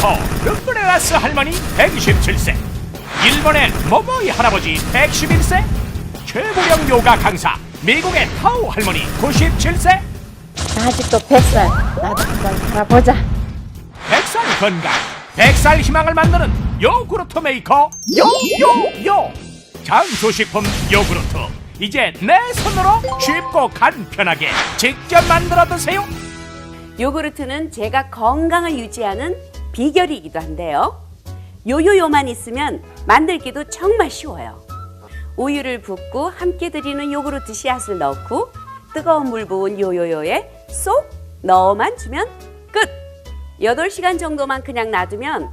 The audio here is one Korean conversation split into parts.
메이커 르브레라스 할머니. 127세. 일본의 모모이 할아버지 111세. 최고령 요가 강사. 미국의 타오 할머니 97세. 나 아직도 100살. 나도 한번 살아보자. 100살 건강. 100살 희망을 만드는 요구르트 메이커. 요요요. 장소식품 요구르트. 이제 내 손으로 쉽고 간편하게 직접 만들어 드세요. 요구르트는 제가 건강을 유지하는 비결이기도 한데요. 요요요만 있으면 만들기도 정말 쉬워요. 우유를 붓고 함께 드리는 요구르트 씨앗을 넣고 뜨거운 물 부은 요요요에 쏙 넣어만 주면 끝! 8시간 정도만 그냥 놔두면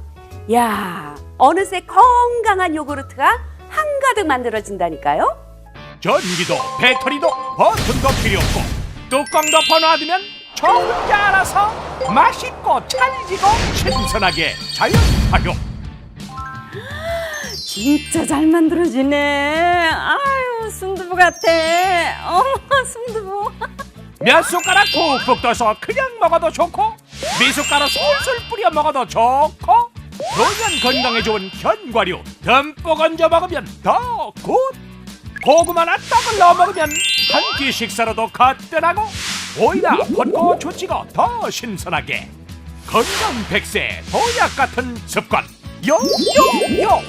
야 어느새 건강한 요구르트가 한가득 만들어진다니까요. 전기도 배터리도 버튼도 필요 없고 뚜껑 덮어 놔두면 저 혼자 알아서 맛있고 찰지고 신선하게 자연 활용 진짜 잘 만들어지네. 아유, 순두부 같아. 어머, 순두부. 몇 숟가락 푹푹 떠서 그냥 먹어도 좋고 미숫가루 솔솔 뿌려 먹어도 좋고 노년 건강에 좋은 견과류 듬뿍 얹어 먹으면 더 굿! 고구마나 떡을 넣어 먹으면 한 끼 식사로도 거뜬하고 오이나 펀고 조치고 더 신선하게. 건강 백세 보약 같은 습관. 요요요!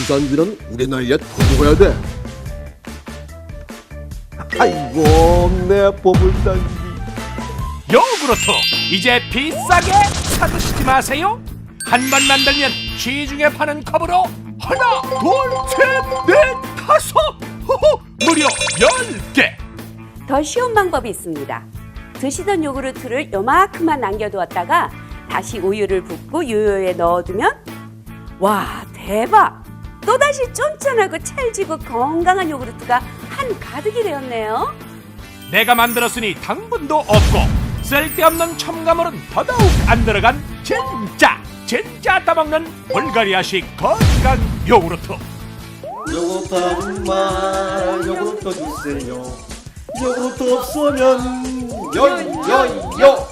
인간들은 우리 나이에 더 먹어야 돼. 아이고 내 보물단지. 요구르트 이제 비싸게 사드시지 마세요. 한 번 만들면 시중에 파는 컵으로 하나 둘셋넷 다섯 호호 무려 열개 더 쉬운 방법이 있습니다. 드시던 요구르트를 요만큼만 남겨두었다가 다시 우유를 붓고 요요에 넣어두면 와 대박! 또다시 쫀쫀하고 찰지고 건강한 요구르트가 한 가득이 되었네요. 내가 만들었으니 당분도 없고 쓸데없는 첨가물은 더더욱 안 들어간 진짜 진짜 따먹는 불가리아식 건강 요구르트 요구르트 아줌마 요구르트 주세요. 요구르트 없으면 요요요.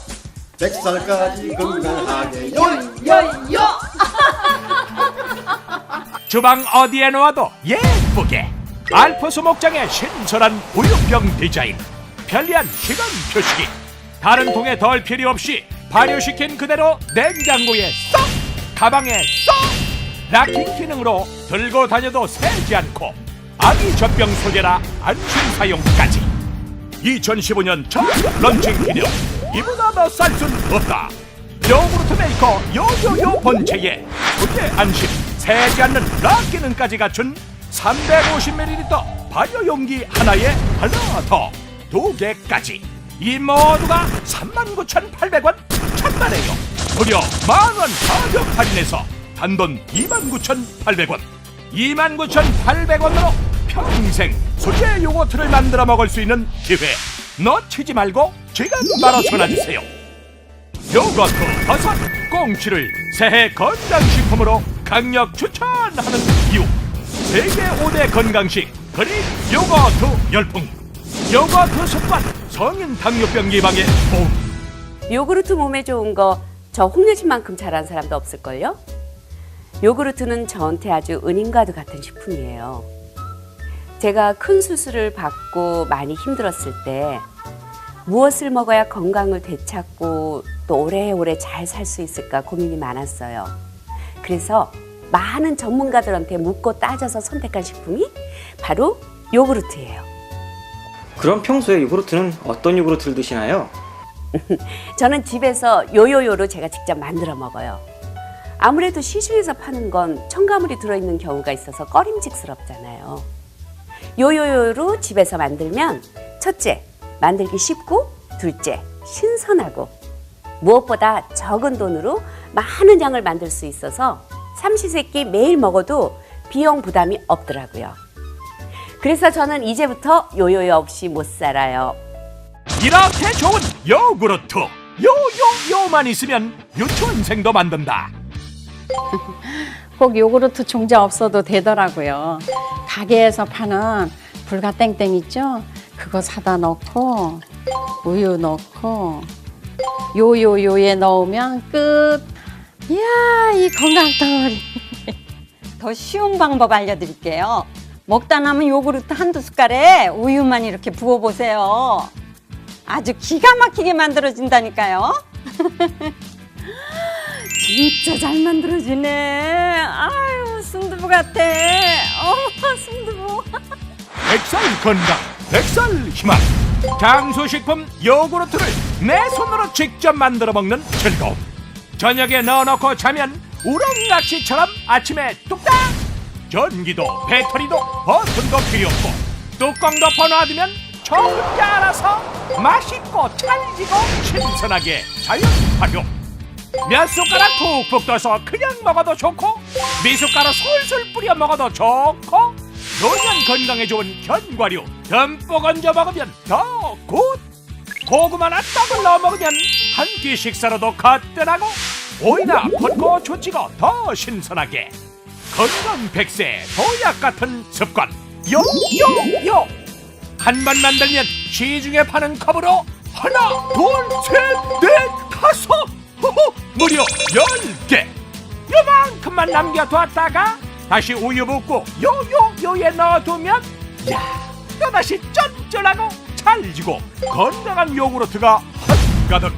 백살까지 건강하게 요요요. 주방 어디에 놓아도 예쁘게 알프스 목장의 신선한 우유병 디자인 편리한 시간 표시기 다른 통에 덜 필요 없이 발효시킨 그대로 냉장고에 쏙 가방에 쏙 락킹 기능으로 들고 다녀도 새지 않고 아기 젖병 소재라 안심 사용까지. 2015년 첫 런칭 기념. 이보다 더 쌀 순 없다. 요구르트 메이커 요요요 본체에 소재 안심 새지 않는 락 기능까지 갖춘 350ml 발효 용기 하나에 하나 더 두 개까지. 이 모두가 39,800원 천만에요. 무려 만원 가격 할인해서 단돈 29,800원. 29,800원으로 평생 소재 요거트를 만들어 먹을 수 있는 기회. 놓치지 말고 지금 바로 전화주세요. 요거트, 버섯, 꽁치를 새해 건강식품으로 강력 추천하는 이유. 세계 5대 건강식 그릭 요거트 열풍. 요거트 습관 성인 당뇨병 예방에 도움. 요구르트 몸에 좋은 거 저 홍여진만큼 잘한 사람도 없을걸요? 요구르트는 저한테 아주 은인과도 같은 식품이에요. 제가 큰 수술을 받고 많이 힘들었을 때 무엇을 먹어야 건강을 되찾고 또 오래오래 잘 살 수 있을까 고민이 많았어요. 그래서 많은 전문가들한테 묻고 따져서 선택한 식품이 바로 요구르트예요. 그럼 평소에 요구르트는 어떤 요구르트를 드시나요? 저는 집에서 요요요로 제가 직접 만들어 먹어요. 아무래도 시중에서 파는 건 첨가물이 들어있는 경우가 있어서 꺼림직스럽잖아요. 요요요로 집에서 만들면 첫째, 만들기 쉽고 둘째, 신선하고 무엇보다 적은 돈으로 많은 양을 만들 수 있어서 삼시세끼 매일 먹어도 비용 부담이 없더라고요. 그래서 저는 이제부터 요요요 없이 못 살아요. 이렇게 좋은 요구르트 요요요만 있으면 유치원생도 만든다 꼭 요구르트 종자 없어도 되더라고요. 가게에서 파는 불가 땡땡 있죠? 그거 사다 넣고 우유 넣고 요요요에 넣으면 끝. 이야 이 건강 덩어리. 더 쉬운 방법 알려드릴게요. 먹다 남은 요구르트 한두 숟갈에 우유만 이렇게 부어보세요. 아주 기가 막히게 만들어진다니까요. 진짜 잘 만들어지네. 아유, 순두부 같아. 어, 순두부. 백살 건강, 백살 희망. 장수식품 요구르트를 내 손으로 직접 만들어 먹는 즐거움. 저녁에 넣어놓고 자면 우렁낚시처럼 아침에 뚝딱. 전기도 배터리도 버튼도 필요 없고 뚜껑 덮어 놔두면 저 혼자 알아서 맛있고 찰지고 신선하게 자연 활용. 몇 숟가락 푹푹 떠서 그냥 먹어도 좋고 미숫가루 솔솔 뿌려 먹어도 좋고 노년 건강에 좋은 견과류 듬뿍 얹어 먹으면 더 굿! 고구마나 떡을 넣어 먹으면 한 끼 식사로도 거뜬하고 오이나 콘고 조치고 더 신선하게. 건강 백세 도약 같은 습관. 요요요. 한 번 만들면 시중에 파는 컵으로 하나 둘셋넷 요만큼만 남겨두었다가 다시 우유 붓고 요요요에 넣어두면 야 또다시 쫀쫀하고 찰지고 건강한 요구르트가 한가득.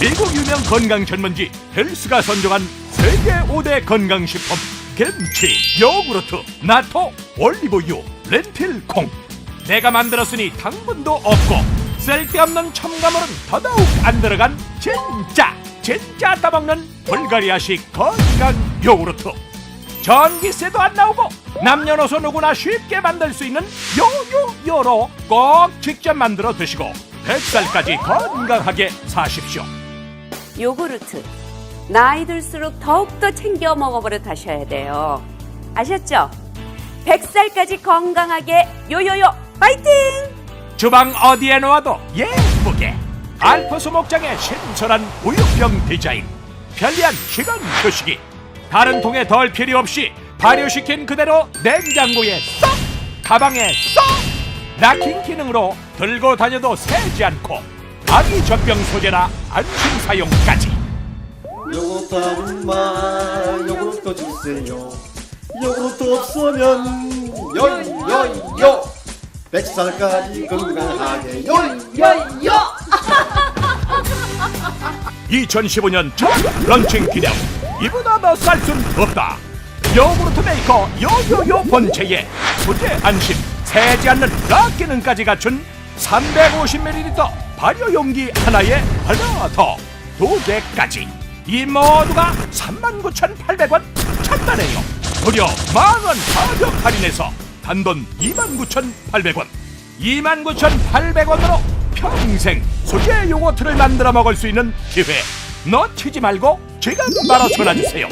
미국 유명 건강 전문지 헬스가 선정한 세계 5대 건강식품 김치, 요구르트, 나토, 올리브유, 렌틸 콩. 내가 만들었으니 당분도 없고 쓸데없는 첨가물은 더더욱 안 들어간 진짜 진짜 따먹는 불가리아식 건강 요구르트. 전기세도 안 나오고 남녀노소 누구나 쉽게 만들 수 있는 요요요로 꼭 직접 만들어 드시고 100살까지 건강하게 사십시오. 요구르트. 나이 들수록 더욱더 챙겨 먹어버릇 하셔야 돼요. 아셨죠? 100살까지 건강하게 요요요. 파이팅! 주방 어디에 놓아도 예쁘게 알프스 목장의 신선한 우유병 디자인. 편리한 시간 표시기 다른 통에 덜 필요 없이 발효시킨 그대로 냉장고에 쏙! 가방에 쏙! 락킹 기능으로 들고 다녀도 새지 않고 아기 젖병 소재나 안심 사용까지. 요구르트 아줌마 요구르트 주세요. 요구르트 없으면 요요요. 백살까지 건강하게 요요요 2015년 첫 런칭 기념. 이보다 더 쌀 순 없다. 요구르트 메이커 요요요 본체에 소재 안심 새지 않는 락 기능까지 갖춘 350ml 발효 용기 하나에 하나 더? 두 개까지. 이 모두가 39,800원 참다네요. 무려 만원 가격 할인해서 단돈 29,800원. 29,800원으로 평생 소재 요거트를 만들어 먹을 수 있는 기회. 놓치지 말고 지금 바로 전화주세요